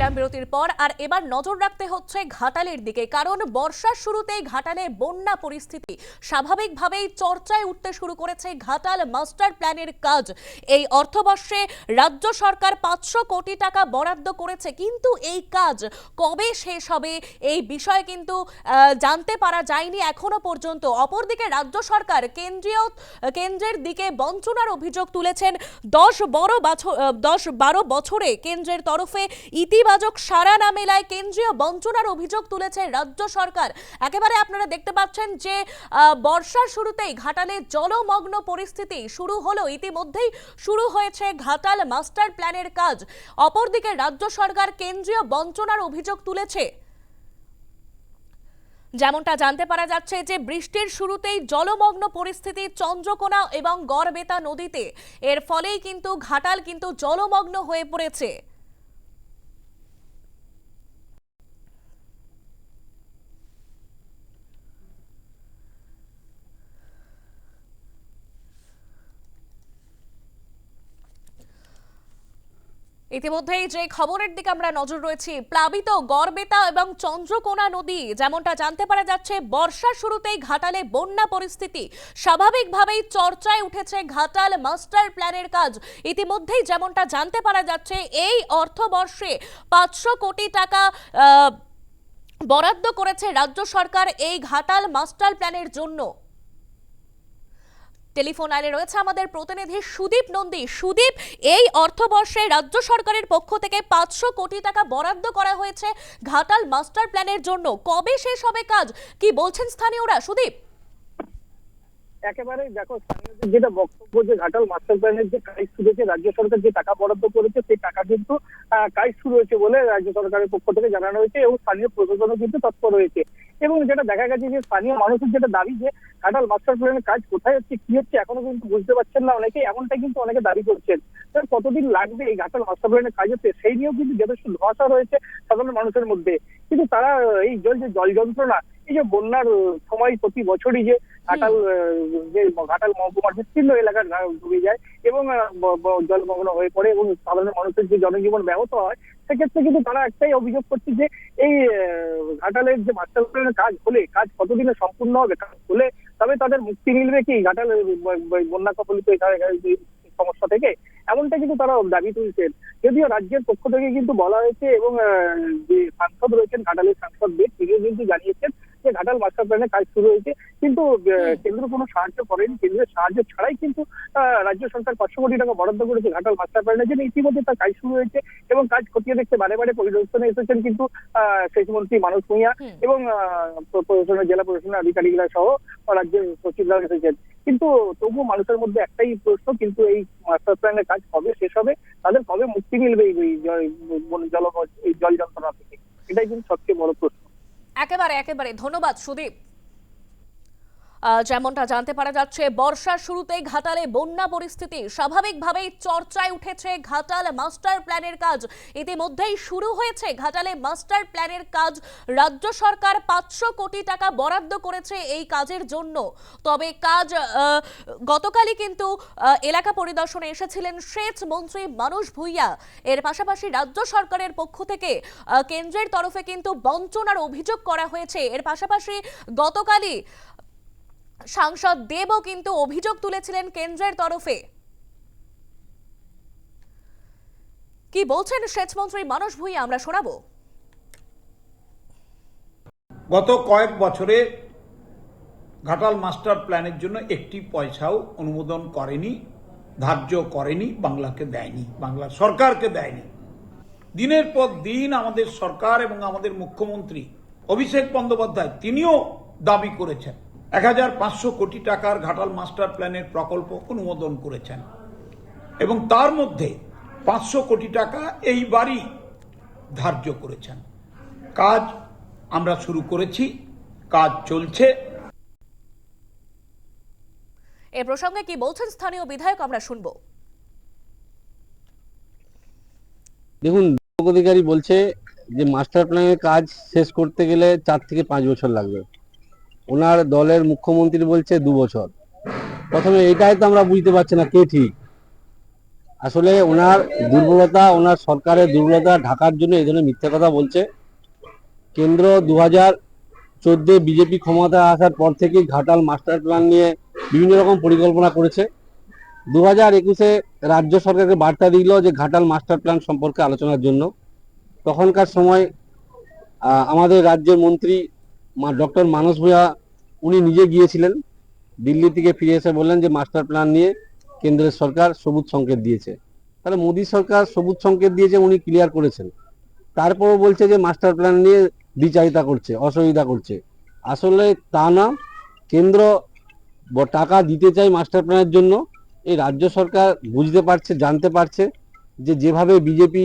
নিলাম বিরতির পর, আর এবার নজর রাখতে হচ্ছে ঘাটালের দিকে, কারণ বর্ষার শুরুতেই ঘাটালে বন্যা পরিস্থিতি স্বাভাবিকভাবেই চর্চায় উঠতে শুরু করেছে ঘাটাল মাস্টার প্ল্যানের কাজ। এই অর্থবর্ষে রাজ্য সরকার পাঁচশো কোটি টাকা বরাদ্দ করেছে, কিন্তু এই কাজ কবে শেষ হবে এই বিষয়ে কিন্তু জানতে পারা যায়নি এখনও পর্যন্ত। অপরদিকে রাজ্য সরকার কেন্দ্রীয়, কেন্দ্রের দিকে বঞ্চনার অভিযোগ তুলেছেন, দশ বড় বছর, দশ বারো বছরে কেন্দ্রের তরফে ইতিবাচক সাড়া না মেলায় কেন্দ্রীয় বঞ্চনার অভিযোগ তুলেছে রাজ্য সরকার। একেবারে আপনারা দেখতে পাচ্ছেন যে বর্ষার শুরুতেই ঘাটালে জলমগ্ন পরিস্থিতি শুরু হলো। ইতিমধ্যেই শুরু হয়েছে ঘাটাল মাস্টার প্ল্যানের কাজ। অপরদিকে রাজ্য সরকার কেন্দ্রীয় বঞ্চনার অভিযোগ তুলেছে। যেমনটা জানতে পারা যাচ্ছে যে, বৃষ্টির শুরুতেই জলমগ্ন পরিস্থিতি চন্দ্রকোনা এবং গড়বেতা নদীতে। এর ফলেই কিন্তু ঘাটাল কিন্তু জলমগ্ন হয়ে পড়েছে। ইতিমধ্যেই যে খবরের দিকে আমরা নজর রয়েছি, প্লাবিত গড়বেতা এবং চন্দ্রকোনা নদী যেমনটা জানতে পারা যাচ্ছে, বর্ষার শুরুতেই ঘাটালে বন্যা পরিস্থিতি স্বাভাবিকভাবেই চর্চায় উঠেছে ঘাটাল মাস্টার প্ল্যানের কাজ। ইতিমধ্যেই যেমনটা জানতে পারা যাচ্ছে, এই অর্থবর্ষে পাঁচশো কোটি টাকা বরাদ্দ করেছে রাজ্য সরকার এই ঘাটাল মাস্টার প্ল্যানের জন্য। টেলিফোন লাইনে রয়েছে আমাদের প্রতিনিধি সুদীপ নন্দী। সুদীপ, এই অর্থবর্ষে রাজ্য সরকারের পক্ষ থেকে পাঁচশো কোটি টাকা বরাদ্দ করা হয়েছে ঘাটাল মাস্টার প্ল্যানের জন্য। কবে শেষ হবে কাজ? কি বলছেন স্থানীয়রা? সুদীপ। একেবারে দেখো যেটা বক্তব্য, যে ঘাটাল মাস্টার প্ল্যানের যে কাজ শুরু হয়েছে রাজ্য সরকার যে টাকা বরাদ্দ করেছে, সেই টাকা কিন্তু কাজ শুরু হয়েছে বলে রাজ্য সরকারের পক্ষ থেকে জানানো হয়েছে এবং স্থানীয় প্রশাসনও কিন্তু তৎপর রয়েছে এবং যেটা দেখা গেছে যে স্থানীয় মানুষের যেটা দাবি যে ঘাটাল মাস্টার প্ল্যানের কাজ কোথায় হচ্ছে, কি হচ্ছে, এখনও কিন্তু বুঝতে পারছেন না অনেকে এমনটা কিন্তু অনেকে দাবি করছেন। তো কতদিন লাগবে এই ঘাটাল মাস্টার প্ল্যানের কাজ হচ্ছে সেই নিয়েও কিন্তু যথেষ্ট ধোঁয়াশা রয়েছে সাধারণ মানুষের মধ্যে। কিন্তু তারা, এই জল, যে জল যন্ত্রণা, এই যে বন্যার সময় প্রতি বছরই যে ঘাটাল, যে ঘাটাল মহকুমার বিস্তীর্ণ এলাকা ডুবে যায় এবং জলমগ্ন হয়ে পড়ে এবং সাধারণ মানুষের যে জনজীবন ব্যাহত হয়, সেক্ষেত্রে কিন্তু তারা একটাই অভিযোগ করছে যে এই ঘাটালের যে প্ল্যানের কাজ হলে, কাজ কতদিনে সম্পূর্ণ হবে, কাজ হলে তবে তাদের মুক্তি মিলবে কি? ব- বন্যা কবলিত সমস্যা থেকে, এমনটা কিন্তু তারা দাবি তুলছেন। যদিও রাজ্যের পক্ষ থেকে কিন্তু বলা হয়েছে এবং যে সাংসদ রয়েছেন, ঘাটালের সাংসদ দেব তিনিও কিন্তু জানিয়েছেন যে ঘাটাল মাস্টার প্ল্যানের কাজ শুরু হয়েছে। কিন্তু কেন্দ্র কোনো সাহায্য করেনি। কেন্দ্রের সাহায্য ছাড়াই কিন্তু আহ, রাজ্য সরকার পাঁচশো কোটি টাকা বরাদ্দ করেছে ঘাটাল মাস্টার প্ল্যানের জন্য। ইতিমধ্যে তার কাজ শুরু হয়েছে এবং কাজ খতিয়ে দেখতে বারে বারে পরিদর্শনে এসেছেন কিন্তু আহ, সেচমন্ত্রী মানুষ ভূঁইয়া এবং আহ, প্রশাসনের জেলা প্রশাসনের আধিকারিকরা সহ রাজ্যের সচিবরাও এসেছেন। কিন্তু তবুও মানুষের মধ্যে একটাই প্রশ্ন কিন্তু এই মাস্টার প্ল্যানের কাজ কবে শেষ হবে? তাদের কবে মুক্তি মিলবে এই জল জল যন্ত্রণা থেকে? এটাই কিন্তু সবচেয়ে বড় প্রশ্ন। একেবারে একেবারে ধন্যবাদ সুদীপ। যেমনটা জানতে পারা যাচ্ছে, বর্ষার শুরুতেই ঘাটালে বন্যা পরিস্থিতি স্বাভাবিকভাবেই চর্চায় উঠেছে ঘাটাল মাস্টার প্ল্যানের কাজ। ইতিমধ্যেই শুরু হয়েছে ঘাটালে মাস্টার প্ল্যানের কাজ। রাজ্য সরকার পাঁচশো কোটি টাকা বরাদ্দ করেছে এই কাজের জন্য। তবে কাজ গতকালই কিন্তু এলাকা পরিদর্শনে এসেছিলেন সেচ মন্ত্রী মানুষ ভুইয়া। এর পাশাপাশি রাজ্য সরকারের পক্ষ থেকে কেন্দ্রের তরফে কিন্তু বঞ্চনার অভিযোগ করা হয়েছে। এর পাশাপাশি গতকালই সাংসদ দেবও কিন্তু অভিযোগ তুলেছিলেন কেন্দ্রের তরফে। কি বলছেন সেচমন্ত্রী মানুষ ভুইয়া, আমরা শোনাবো। গত কয়েক বছরে ঘাটাল মাস্টার প্ল্যানের জন্য একটি পয়সাও অনুমোদন করেনি, ধার্য করেনি, বাংলাকে দেয়নি, বাংলা সরকারকে দেয়নি। দিনের পর দিন আমাদের সরকার এবং আমাদের মুখ্যমন্ত্রী অভিষেক বন্দ্যোপাধ্যায়, তিনিও দাবি করেছেন। এক হাজার পাঁচশো কোটি টাকার ঘাটাল মাস্টার প্ল্যানের প্রকল্প অনুমোদন করেছেন। এবং তার মধ্যে পাঁচশো কোটি টাকা এইবারই ধার্য করেছেন। কাজ আমরা শুরু করেছি কাজ চলছে। এ প্রসঙ্গে কি বলছেন স্থানীয় বিধায়ক আমরা শুনব। দেখুন অধিকারী বলছে যে মাস্টার প্ল্যানের কাজ শেষ করতে গেলে চার থেকে পাঁচ বছর লাগবে। ওনার দলের মুখ্যমন্ত্রী বলছে দু বছর। প্রথমে এটাই তো আমরা বুঝতে পারছি না, কে ঠিক? আসলে ওনার দুর্বলতা, ওনার সরকারের দুর্বলতা ঢাকার জন্য এই ধরনের মিথ্যা কথা বলছে। কেন্দ্র দু হাজার চোদ্দে বিজেপি ক্ষমতা আসার পর থেকেই ঘাটাল মাস্টার প্ল্যান নিয়ে বিভিন্ন রকম পরিকল্পনা করেছে। দু হাজার একুশে রাজ্য সরকারকে বার্তা দিল যে ঘাটাল মাস্টার প্ল্যান সম্পর্কে আলোচনার জন্য। তখনকার সময় আমাদের রাজ্যের মন্ত্রী ডক্টর মানস ভূয়া উনি নিজে গিয়েছিলেন। দিল্লি থেকে ফিরে এসে বললেন যে, মাস্টার প্ল্যান নিয়ে কেন্দ্রের সরকার সবুজ সংকেত দিয়েছে। তাহলে মোদী সরকার সবুজ সংকেত দিয়েছে, উনি ক্লিয়ার করেছেন। তারপরও বলছে যে, মাস্টার প্ল্যান নিয়ে দ্বিচারিতা করছে, অসুবিধা করছে। আসলে তা না, কেন্দ্র টাকা দিতে চাই মাস্টার প্ল্যানের জন্য। এই রাজ্য সরকার বুঝতে পারছে, জানতে পারছে যে, যেভাবে বিজেপি